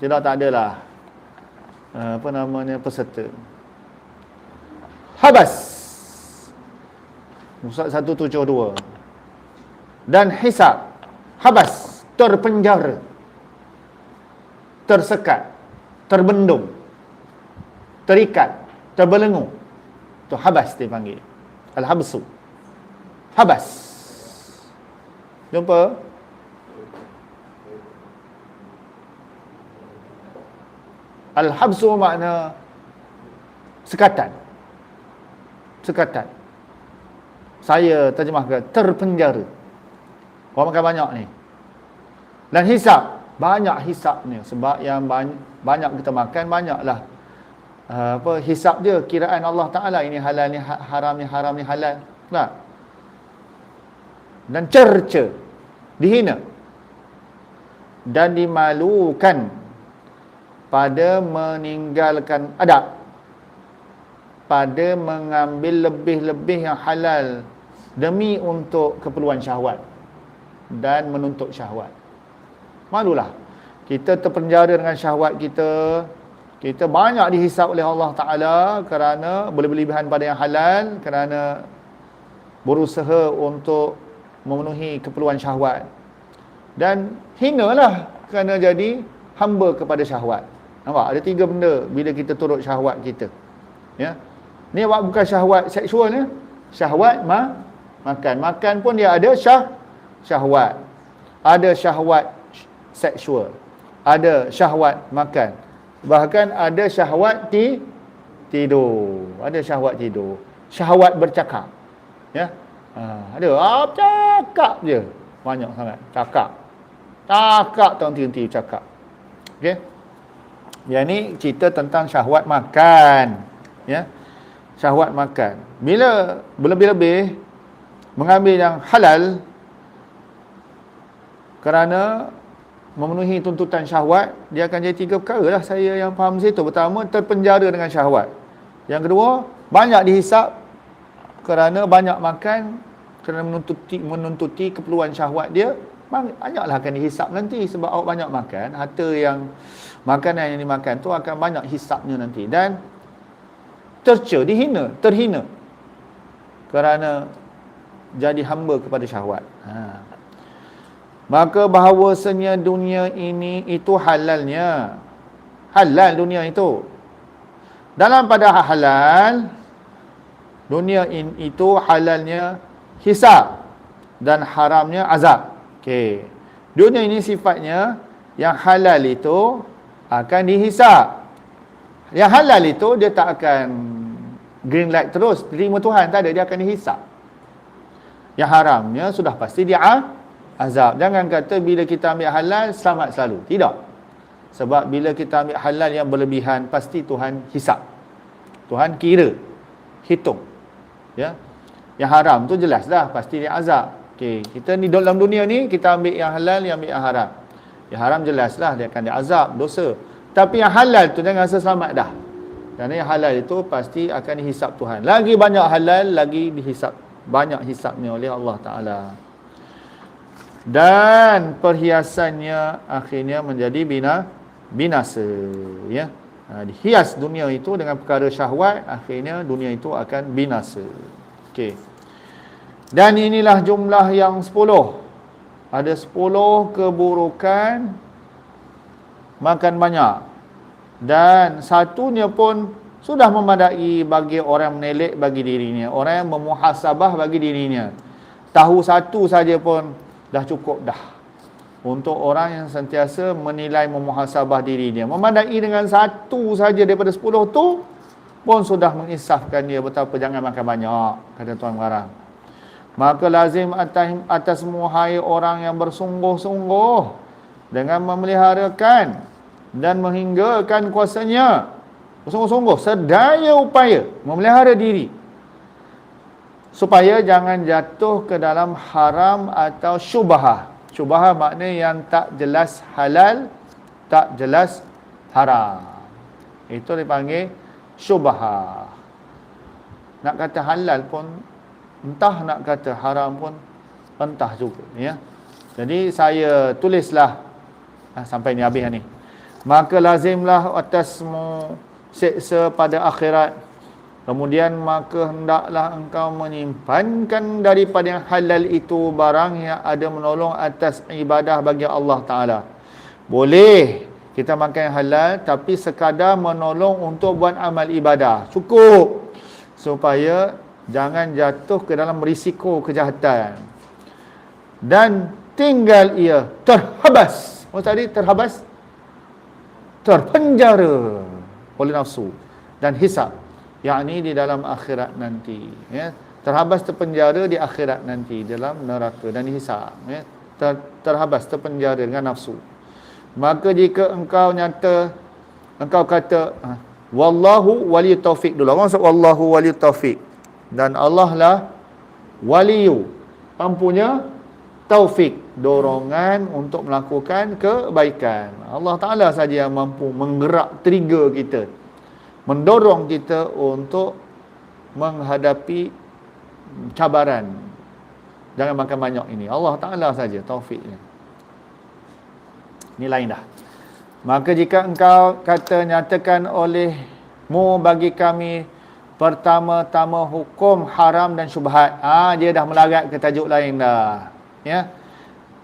Tidak tak adalah. Uh, apa namanya peserta. Habas. Musad 172. Dan hisab. Habas. Terpenjara. Tersekat. Terbendung. Terikat. Terbelenggu. Itu habas dipanggil. Al-habsu. Habas. Jumpa? Al-habsu makna sekatan. Sekatan. Saya terjemahkan terpenjara. Orang makan banyak ni. Dan hisap. Banyak hisap ni. Sebab yang banyak, kita makan, banyaklah. Uh, apa hisap dia kiraan Allah Taala ini halal ni ha-, haram ni haram ni halal tak dan cerca dihina dan dimalukan pada meninggalkan adab. Pada mengambil lebih-lebih yang halal demi untuk keperluan syahwat dan menuntut syahwat. Malulah. Kita terpenjara dengan syahwat kita. Kita banyak dihisap oleh Allah Ta'ala kerana berlebihan pada yang halal kerana berusaha untuk memenuhi keperluan syahwat. Dan hinalah kerana jadi hamba kepada syahwat Nampak? Ada tiga benda bila kita turut syahwat kita. Ya. Ni awak bukan syahwat seksual ya. Syahwat ma makan. Makan pun dia ada syah syahwat. Ada syahwat seksual. Ada syahwat makan. Bahkan ada syahwat ti tidur. Ada syahwat tidur. Syahwat bercakap. Ya. Ha, ada ah, cakap je. Banyak sangat. Cakap. Cakap tak henti-henti cakap. Okey. Yang ni cerita tentang syahwat makan. Ya. Syahwat makan. Bila berlebih-lebih mengambil yang halal kerana memenuhi tuntutan syahwat, dia akan jadi tiga perkara lah saya yang faham situ. Pertama, terpenjara dengan syahwat. Yang kedua, banyak dihisap kerana banyak makan kerana menuntuti menuntuti keperluan syahwat dia banyaklah akan dihisap nanti sebab awak banyak makan harta yang makanan yang dimakan tu akan banyak hisapnya nanti dan terca, dihina, terhina kerana jadi hamba kepada syahwat. Ha. Maka bahawasanya dunia ini itu halalnya. Halal dunia itu. Dalam pada halal, dunia ini itu halalnya hisap dan haramnya azab. Okey. Dunia ini sifatnya yang halal itu akan dihisap. Yang halal itu dia tak akan green light terus terima Tuhan tak ada dia akan dihisap. Yang haramnya sudah pasti dia azab. Jangan kata bila kita ambil halal selamat selalu. Tidak. Sebab bila kita ambil halal yang berlebihan pasti Tuhan hisap. Tuhan kira, hitung. Ya. Yang haram tu jelas dah pasti dia azab. Okey, kita ni dalam dunia ni kita ambil yang halal, yang ambil yang haram. Yang haram jelaslah dia akan diazab, dosa. Tapi yang halal tu jangan rasa selamat dah. Kerana yang halal itu pasti akan dihisap Tuhan. Lagi banyak halal, lagi dihisap. Banyak hisapnya oleh Allah Ta'ala. Dan perhiasannya akhirnya menjadi bina binasa. Ya. Ha, dihias dunia itu dengan perkara syahwat, akhirnya dunia itu akan binasa. Okey. Dan inilah jumlah yang sepuluh. Ada 10 keburukan makan banyak. Dan satunya pun sudah memadai bagi orang menelek bagi dirinya orang yang memuhasabah bagi dirinya. Tahu satu saja pun dah cukup dah. Untuk orang yang sentiasa menilai memuhasabah dirinya. Memadai dengan satu saja daripada 10 tu pun sudah mengisafkan dia betapa jangan makan banyak kata tuan garang Maka lazim atas, atas muhai orang yang bersungguh-sungguh dengan memeliharakan dan menghinggakan kuasanya. Bersungguh-sungguh, sedaya upaya memelihara diri. Supaya jangan jatuh ke dalam haram atau syubahah. Syubahah makna yang tak jelas halal, tak jelas haram. Itu dipanggil syubahah. Nak kata halal pun entah nak kata haram pun entah juga ya. Jadi saya tulislah ah, sampai ni habis ni. Maka lazimlah atasmu seksa pada akhirat. Kemudian maka hendaklah engkau menyimpankan daripada yang halal itu barang yang ada menolong atas ibadah bagi Allah Ta'ala. Boleh kita makan yang halal tapi sekadar menolong untuk buat amal ibadah. Cukup supaya jangan jatuh ke dalam risiko kejahatan. Dan tinggal ia terhabas. Oh tadi terhabas? Terpenjara oleh nafsu dan hisab. Yakni di dalam akhirat nanti ya. Terhabas terpenjara di akhirat nanti dalam neraka dan dihisab ya. Ter, terhabas terpenjara dengan nafsu. Maka jika engkau nyata engkau kata ha, wallahu wali taufik dulu. Orang sebut wallahu wali taufik dan Allah lah waliyu. Pempunya taufik dorongan untuk melakukan kebaikan. Allah Taala saja yang mampu menggerak trigger kita mendorong kita untuk menghadapi cabaran. Jangan makan banyak ini. Allah Taala saja taufiknya. Ini lain dah. Maka jika engkau kata nyatakan olehmu bagi kami pertama-tama hukum haram dan syubhat. Ah dia dah melarat ke tajuk lain dah. Ya.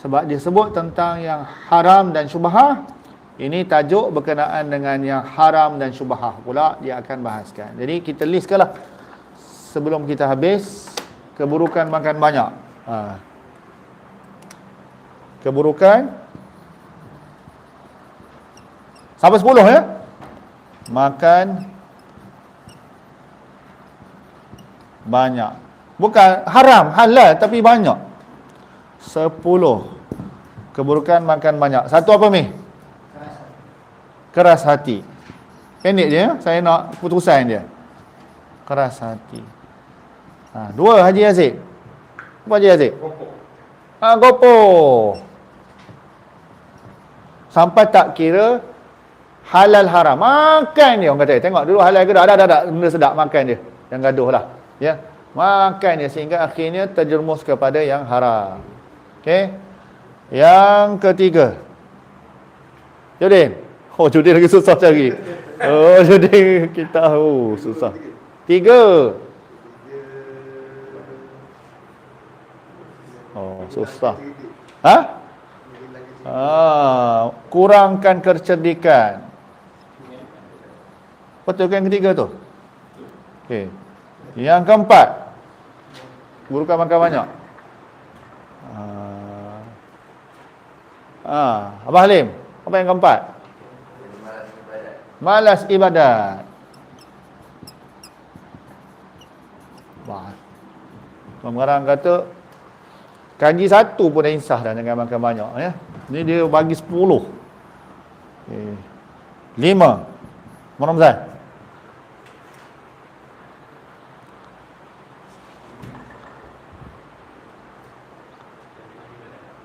Sebab dia sebut tentang yang haram dan syubhah ini tajuk berkenaan dengan yang haram dan syubhah pula dia akan bahaskan. Jadi kita listkanlah sebelum kita habis. Keburukan makan banyak. Ha. keburukan? Sampai 10 ya. Makan banyak. Bukan haram, halal tapi banyak. 10. Keburukan makan banyak. Satu apa mi? Keras hati. Pendek je ya. Saya nak putusan dia. Keras hati. Ha, dua Haji Aziz. Apa Haji Aziz? Gopo. Ha, gopo. Sampai tak kira halal haram makan dia orang kata tengok dulu halal ke dah ada ada benda sedap makan dia yang gaduh lah ya. Makan dia sehingga akhirnya terjerumus kepada yang haram. Okey yang ketiga. Jodin oh Jodin lagi susah cari. Oh Jodin kita oh susah. Tiga. Oh susah. Ha? Ah, kurangkan kecerdikan. Betul kan ketiga tu? Okey. Yang keempat. Burukan makan banyak. Ah. Ah, Abah Halim, apa yang keempat? Malas ibadat. Wah. Pengarang kata kaji satu pun dah insah dah dengan makan banyak ya. Ni dia bagi sepuluh. Okay. Lima. Mana Ramzan?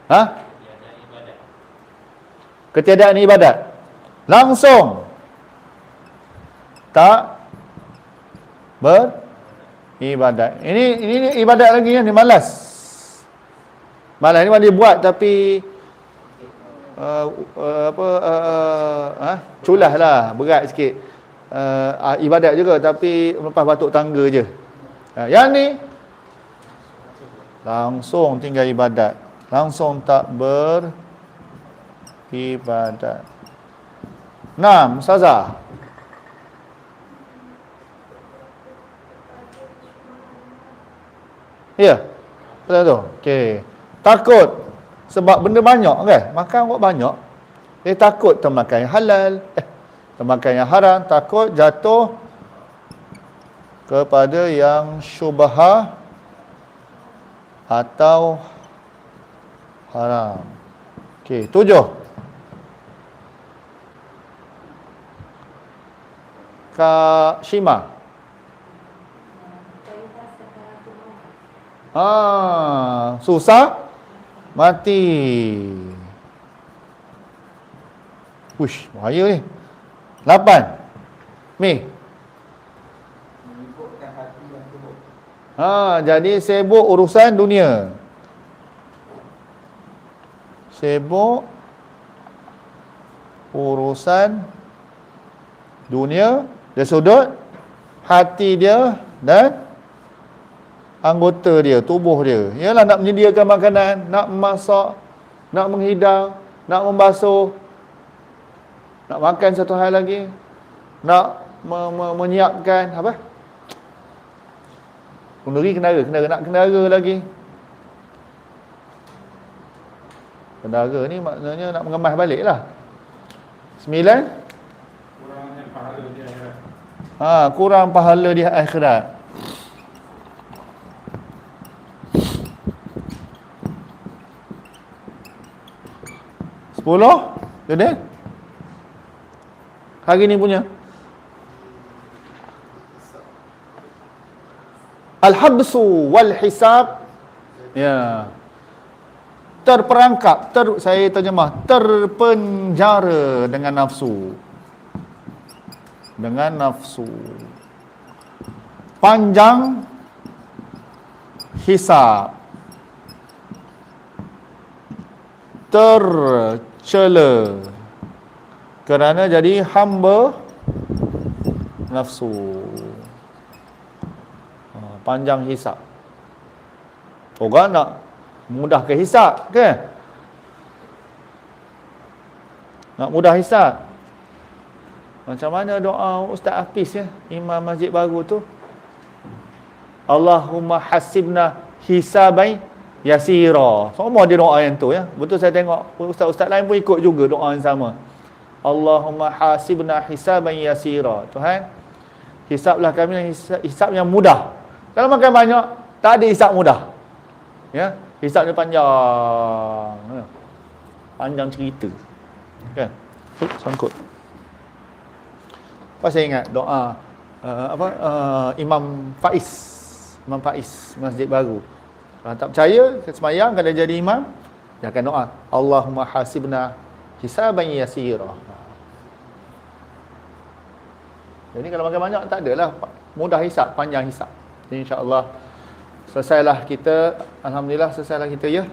Ha? Ketiadaan ibadat. Langsung tak beribadat. Ini ini ibadat lagi ni malas. Malas ni dia buat tapi uh, uh, apa uh, uh, culah lah berat sikit. Uh, ibadat juga tapi lepas batuk tangga je. Uh, yang ni langsung tinggal ibadat langsung tak beribadat. Enam, Ustazah. Ya. Betul tu. Okey. Takut sebab benda banyak kan? Makan kok banyak. Eh takut termakan yang halal, eh termakan yang haram, takut jatuh kepada yang syubhah atau haram. Okey, tujuh. Kak Shima. Ah, susah mati. Ush, bahaya ni. Lapan. Mi. Ha, jadi sibuk urusan dunia sibuk urusan dunia dia sudut hati dia dan anggota dia, tubuh dia. Ialah nak menyediakan makanan, nak memasak, nak menghidang, nak membasuh, nak makan satu hal lagi, nak me- me- menyiapkan apa? Kendari kendara, kendara nak kendara lagi. Kendara ni maknanya nak mengemas balik lah. Sembilan. Ha, kurang pahala di akhirat. Sepuluh. Jadi. Hari ni punya. Al-habsu wal hisab. Ya. Terperangkap, ter, saya terjemah, terpenjara dengan nafsu. Dengan nafsu. Panjang hisab. Tercela. Kerana jadi hamba nafsu panjang hisap. Orang nak mudah ke hisap ke? Nak mudah hisap. Macam mana doa Ustaz Hafiz ya, Imam Masjid Baru tu? Allahumma hasibna hisabai yasira. Semua dia doa yang tu ya. Betul saya tengok ustaz-ustaz lain pun ikut juga doa yang sama. Allahumma hasibna hisaban yasira. Tuhan, hisaplah kami hisap, hisap yang mudah. Kalau makan banyak, tak ada hisap mudah. Ya, hisap dia panjang. Panjang cerita. Kan? Uh, sangkut. Pas saya ingat doa uh, apa uh, Imam Faiz, Imam Faiz Masjid Baru. Kalau tak percaya, semayang kalau jadi imam, dia akan doa, Allahumma hasibna hisaban yasira. Jadi kalau makan banyak tak adalah mudah hisap, panjang hisap. Insya-Allah selesailah kita alhamdulillah selesailah kita ya.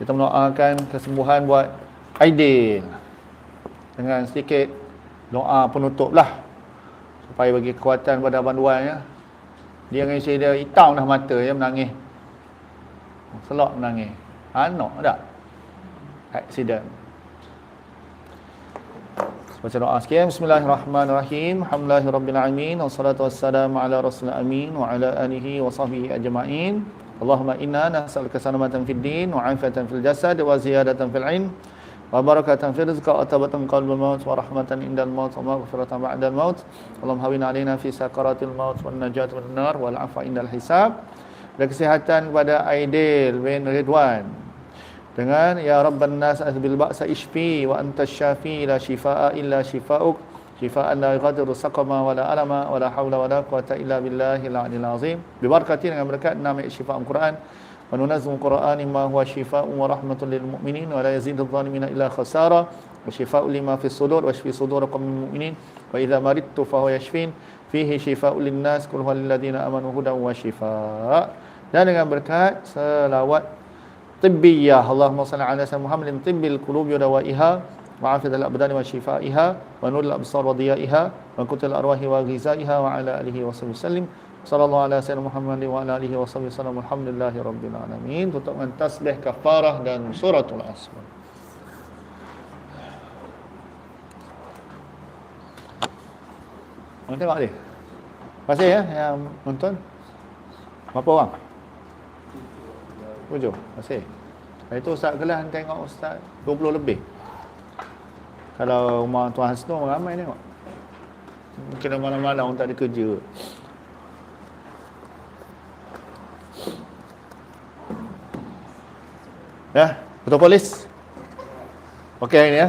Kita mendoakan kesembuhan buat Aidil. Dengan sedikit doa penutup lah supaya bagi kekuatan pada abang Duan ya. Dia dengan isteri dia hitam dah mata ya menangis. Selok menangis. Anak tak? Accident. Baca doa sekian. Bismillahirrahmanirrahim. Alhamdulillahirrabbilalamin. Wassalatu wassalamu ala rasul amin. Wa ala alihi wa sahbihi ajma'in. Allahumma inna nas'aluka salamatan fid din wa afatan fil jasad wa ziyadatan fil ilm wa barakatan fil rizq wa tabatan qalbul maut wa rahmatan indal maut wa maghfiratan ba'dal maut. Allahumma hawin alaina fi sakaratil maut wan najat wan nar wal afa indal hisab. Dan kesihatan kepada Aidil bin Ridwan dengan ya rabban nas azbil ba'sa ishfi wa anta syafi la shifaa illa shifauk. Shifaan la yughadiru saqama wa la alama wa la hawla wa la quwata illa billahi al-aliyyil azim. Bibarakati dengan berkat nama syifa al-Quran. Wa nunazzimu Qur'an ma huwa shifaa'un wa rahmatun lil mu'minin wa la yazidu adh-dhalimina illa khasara. Wa shifaa'un lima fi sudur wa shfi sudurakum min mu'minin. Wa idza maridtu fa huwa yashfin. Fihi shifaa'un lin nas kul huwa lil amanu hudan wa shifaa' dan dengan berkat selawat tibbiyah Allahumma salli ala sayyidina Muhammadin tibbil qulubi wa dawaiha wa afiyat al abdani wa shifaiha wa nur al absar wa diyaiha wa kutul arwahi wa ghizaiha wa ala alihi wa sallim sallallahu ala sayyidina Muhammadin wa ala alihi wa sallam alhamdulillahi rabbil alamin tutup dengan tasbih kafarah dan suratul asr Mana tengok dia? Terima kasih ya yang nonton. Berapa orang? Tujuh. Kasih. Hari tu Ustaz Kelah tengok Ustaz 20 lebih. Kalau rumah Tuan Hasno ramai tengok. Mungkin malam-malam orang tak ada kerja. Ya, betul polis. Okey ni ya.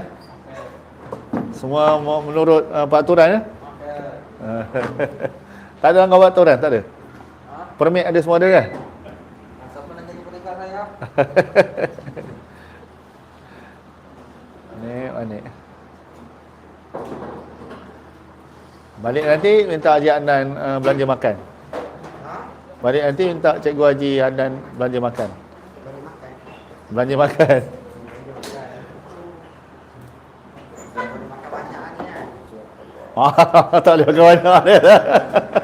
Semua mau menurut uh, peraturan ya. tak ada orang buat aturan, tak ada. Permit ada semua ada kan? Siapa nak jadi pendekat saya? Ni mana? Balik nanti minta Haji Adnan uh, belanja makan. Ha? Balik nanti minta Cikgu Haji Adnan belanja makan. Bagi makan. Belanja makan. Ah, tak boleh makan banyak.